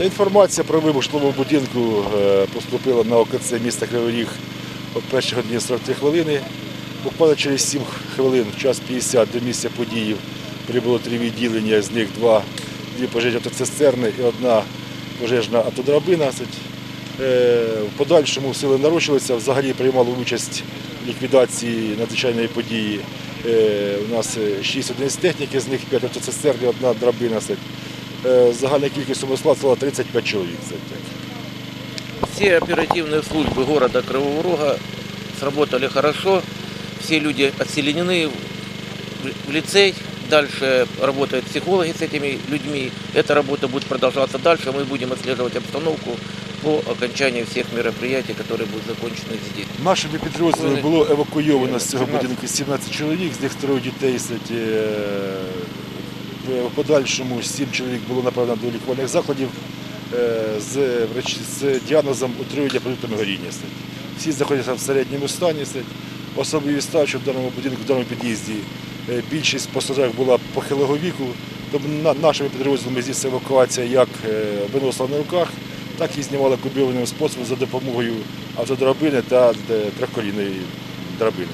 Інформація про вибух житлового будинку е, поступила на ОКЦ міста Кривий Ріг о першій годині 43 хвилини. Буквально через 7 хвилин, час 50 до місця події прибуло три відділення, з них два, дві пожежні автоцистерни і одна пожежна автодрабина. Е, В подальшому сили нарощилися, взагалі приймали участь в ліквідації надзвичайної події. Е, У нас 6 одиниць техніки, з них 5 автоцистерн і одна драбина. Е, Загальна кількість особового складу склала 35 чоловік. Це так. Все оперативные службы города Кривого Рога сработали хорошо. Все люди отселенены в- в лицей. Дальше работают психологи с этими людьми. Эта работа будет продолжаться дальше. Мы будем отслеживать обстановку по окончании всех мероприятий, которые будут закончены здесь. Нашими підрозділами було евакуйовано з цього будинку 17 чоловік, з них троє дітей. в подальшому 7 чоловік було направлено до лікувальних закладів е, з, з діагнозом отруєння продуктами горіння. Всі знаходяться в середньому стані. Особливі став, в даному будинку, в даному під'їзді е, більшість постраждалих була похилого віку. На- нашими підрозділами здійснюється евакуація як е, виносила на руках, так і знімали комбінованим способом за допомогою автодрабини та трьохколійної драбини.